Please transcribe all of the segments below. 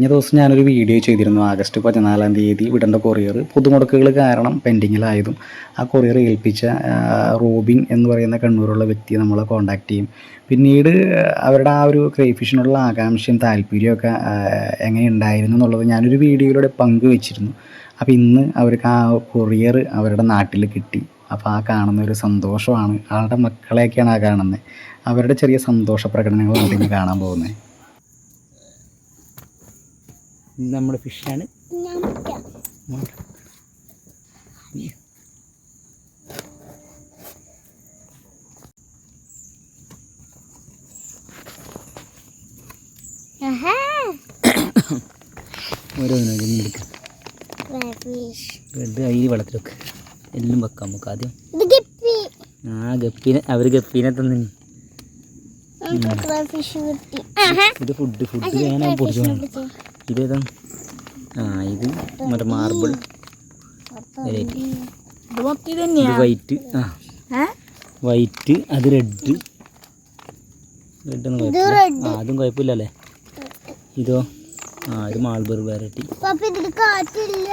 കഴിഞ്ഞ ദിവസം ഞാനൊരു വീഡിയോ ചെയ്തിരുന്നു. ആഗസ്റ്റ് പതിനാലാം തീയതി വിടേണ്ട കൊറിയർ പൊതുമുടക്കുകൾ കാരണം പെൻഡിങ്ങിലായതും ആ കൊറിയർ ഏൽപ്പിച്ച റോബിൻ എന്ന് പറയുന്ന കണ്ണൂരുള്ള വ്യക്തിയെ നമ്മൾ കോൺടാക്ട് ചെയ്യും. പിന്നീട് അവരുടെ ആ ഒരു ക്രൈഫിഷിനുള്ള ആകാംക്ഷയും താല്പര്യമൊക്കെ എങ്ങനെ ഉണ്ടായിരുന്നു എന്നുള്ളത് ഞാനൊരു വീഡിയോയിലൂടെ പങ്കുവെച്ചിരുന്നു. അപ്പോൾ ഇന്ന് അവർക്ക് ആ കൊറിയർ അവരുടെ നാട്ടിൽ കിട്ടി. അപ്പോൾ ആ കാണുന്ന ഒരു സന്തോഷമാണ്. ആളുടെ മക്കളെയൊക്കെയാണ് ആ കാണുന്നത്. അവരുടെ ചെറിയ സന്തോഷ പ്രകടനങ്ങളാണ് ഇന്ന് കാണാൻ പോകുന്നത്. ഇത് നമ്മുടെ ഫിഷാണ് ഓരോന്നും എടുക്കാം. റെഡ് അരി വെള്ളത്തിൽ വെക്ക് എല്ലാം വെക്കാം നമുക്ക് ആദ്യം. ആ ഗപ്പിനെ അവർ ഗപ്പിനെ തന്നെ. ഇത് ഫുഡ് ഫുഡ് വേണം പൊടിച്ചു ഇതേതാ ആ ഇത് മറ്റേ മാർബിൾ ഇത് വൈറ്റ് ആ. വൈറ്റ് അത് റെഡ് റെഡ് ഒന്നും കുഴപ്പമില്ല. ആ അതും കുഴപ്പമില്ലല്ലേ ഇതോ? ആ ഇത് മാൾബർ വെറൈറ്റി ഇത് കുഴപ്പമില്ല.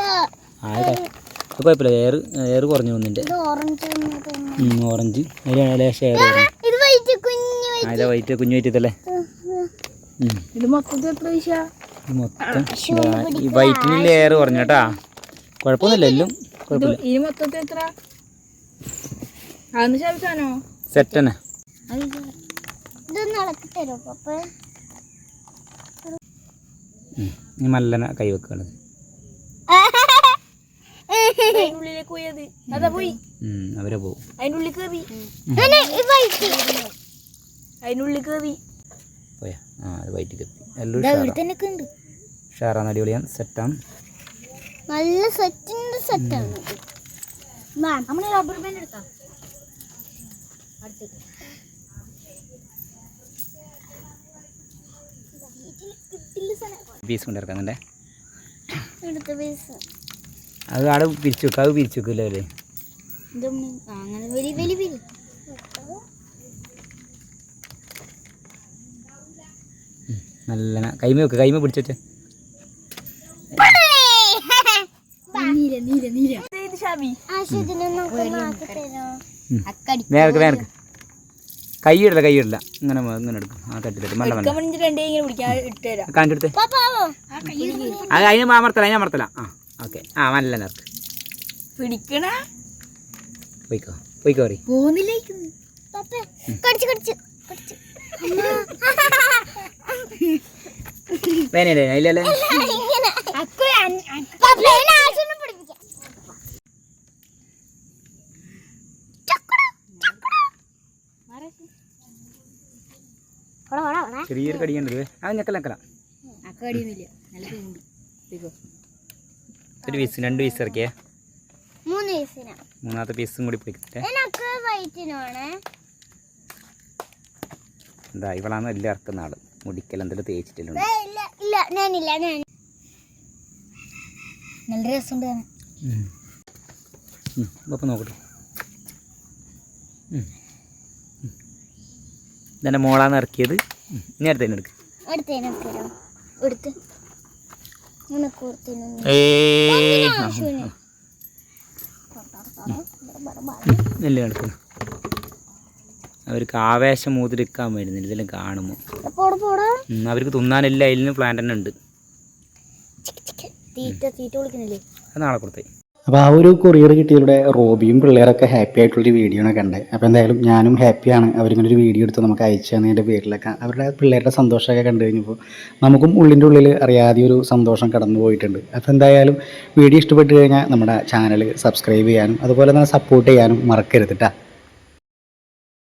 എയർ എയർ കുറഞ്ഞു വന്നിട്ട് ഓറഞ്ച് ലേശം എയർ വൈറ്റ് കുഞ്ഞു വൈറ്റ് അല്ലേ ഇത് മൊത്തത്തിൽ എത്ര പൈസ? മൊത്തം ഈ വൈറ്റിന് ലെയർ കുറഞ്ഞു കേട്ടാ. കുഴപ്പമൊന്നുമില്ല എല്ലാം കുഴപ്പമില്ല. മൊത്തത്തിൽ എത്ര? അതൊന്ന് സെറ്റ് തന്നെ. ഇനി മല്ലന കൈ അവരെ പോവും. അതിനുള്ളിൽ കേറി. ഉള്ളിൽ കയറി പോയാ. ആ അത് വൈറ്റ് കപ്പി ഉണ്ട് ഉഷാറാണ് അടിപൊളിയാണ്. സെറ്റാണ്. നല്ല സെറ്റിന്റെ സെറ്റാണ്. നമ്മൾ റബ്ബർ ബാൻഡ് എടുക്കാം. അടുത്തേക്ക് പീസ് കൊണ്ടിറക്കുന്നുണ്ടേ അത് ആടെ പിരിച്ചു വെക്കുക അത് പിരിച്ചു വെക്കില്ല നല്ല കൈമ വെക്ക് കൈമ പിടിച്ചു നേർക്ക് നേർക്ക് കൈ ഇടില്ല കൈ ഇടില്ല ഇങ്ങനെ ഇങ്ങനെ എടുക്കും. ആ തട്ടിലിട്ട് മല്ല മല്ല കാണിച്ചെടുത്ത് അത് അതിന് അമർത്തല അതിന് അമർത്തല ആ ഓക്കെ. ആ നല്ല നേർക്ക് പിടിക്കണ? പോയിക്കോ പോയിക്കോ പോന്നില്ലേ? കടിച്ചു കടിച്ചു കടിച്ചു. വേനല്ലേ അതിലല്ലേ? ചെറിയൊരു കടിയുണ്ടത് അത് ഞെക്കല ഞെക്കല. ഒരു പീസ് രണ്ട് പീസ് ഇറക്കിയേ. മൂന്നാമത്തെ പീസും കൂടി പോയിക്കട്ടെ എന്താ ഇവളാണ് എല്ലാം ഇറക്കുന്ന ആൾ. മുടിക്കൽ എന്തെങ്കിലും ഇല്ല. ഞാനില്ല ഞാൻ. നല്ല രസമുണ്ട് നോക്കട്ടെ. ഇതെന്റെ മോളാന്ന് ഇറക്കിയത്. ഇനി അടുത്ത് എടുക്ക്. എടുത്ത് നെല്ല് കിടക്കുന്നു അവർക്ക് ആവേശം മൂതിരിക്കാൻ വരുന്നില്ല. ഇതെല്ലാം കാണുമ്പോൾ പോട പോട. ഉം, അവർക്ക് തിന്നാനില്ല. അതിൽ പ്ലാന്റ് തന്നെ ഉണ്ട്. അത് നാളെ കൊടുത്തേ അപ്പോൾ ആ ഒരു കൊറിയർ കിട്ടിയതിലൂടെ റോബിയും പിള്ളേരൊക്കെ ഹാപ്പി ആയിട്ടുള്ളൊരു വീഡിയോ ആണ് കണ്ടത്. അപ്പോൾ എന്തായാലും ഞാനും ഹാപ്പിയാണ് അവരിങ്ങനെ ഒരു വീഡിയോ എടുത്ത് നമുക്ക് അയച്ചു തന്നതിന്റെ പേരിലൊക്കെ അവരുടെ പിള്ളേരുടെ സന്തോഷമൊക്കെ കണ്ടു കഴിഞ്ഞപ്പോൾ നമുക്കും ഉള്ളിന്റെ ഉള്ളിൽ അറിയാതെ ഒരു സന്തോഷം കടന്നു പോയിട്ടുണ്ട്. അപ്പോൾ എന്തായാലും വീഡിയോ ഇഷ്ടപ്പെട്ട് കഴിഞ്ഞാൽ നമ്മുടെ ചാനൽ സബ്സ്ക്രൈബ് ചെയ്യാനും അതുപോലെ തന്നെ സപ്പോർട്ട് ചെയ്യാനും മറക്കരുത് കേട്ടോ